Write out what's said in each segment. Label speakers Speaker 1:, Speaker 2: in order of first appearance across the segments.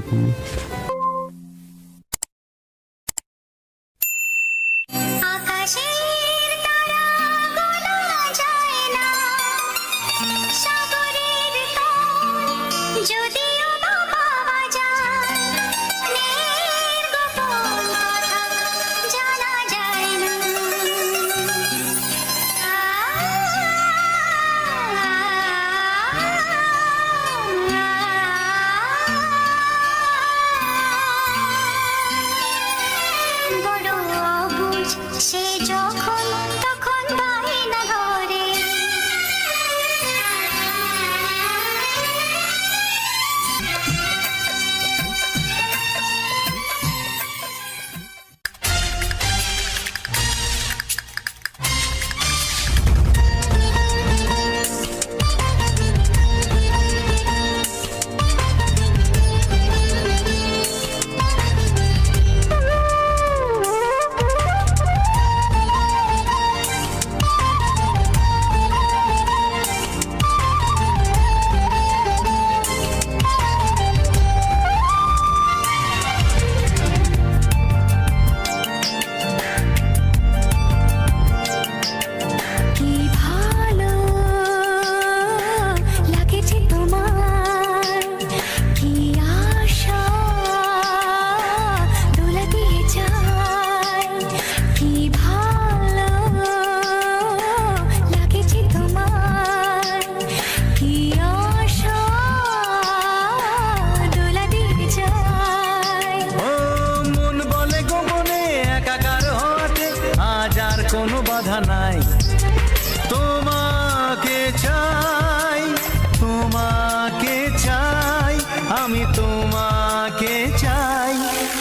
Speaker 1: 보 니. সে যখন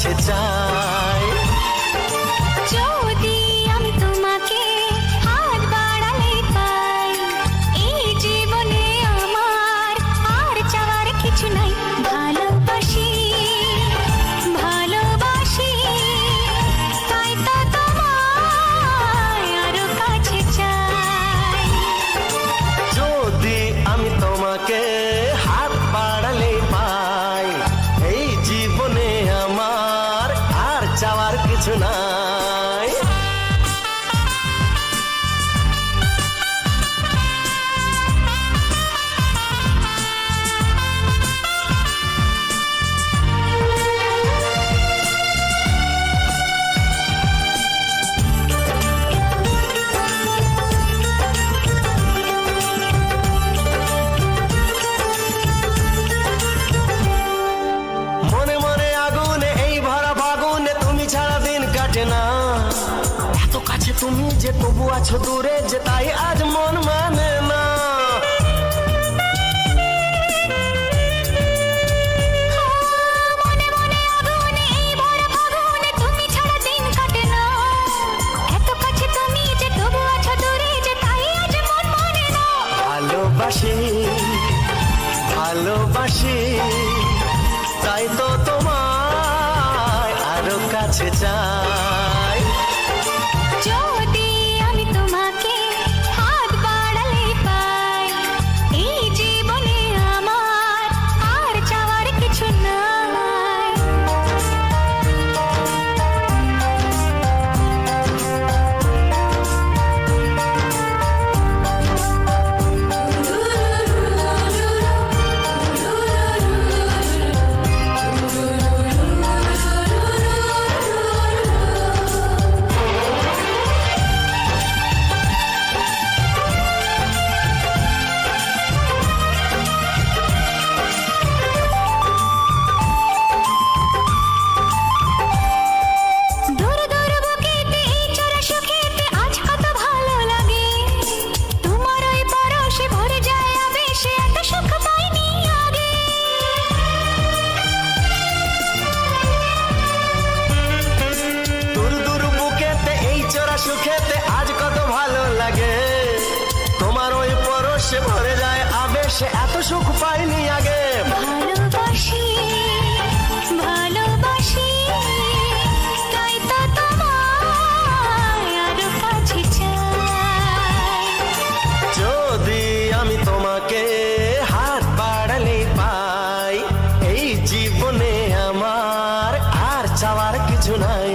Speaker 2: 且战 তুমি যে তবু আছো দূরে যে তাই আজ মন না।
Speaker 3: আছো দূরে যে তাই আজ মন মানে না।
Speaker 2: ভালোবাসি ভালোবাসি তাই তো তোমায় আরও কাছে চাই।
Speaker 3: সুখেতে আজ কত ভালো লাগে। তোমার ওই পরশে ভরে যায় আবেশে এত সুখ পাইনি আগে। ভালোবাসি ভালোবাসি তাই তো তোমায় আরও কাছে চাই।
Speaker 2: যদি আমি তোমাকে হাত বাড়ালে পাই এই জীবনে আমার আর চাওয়ার কিছু নাই।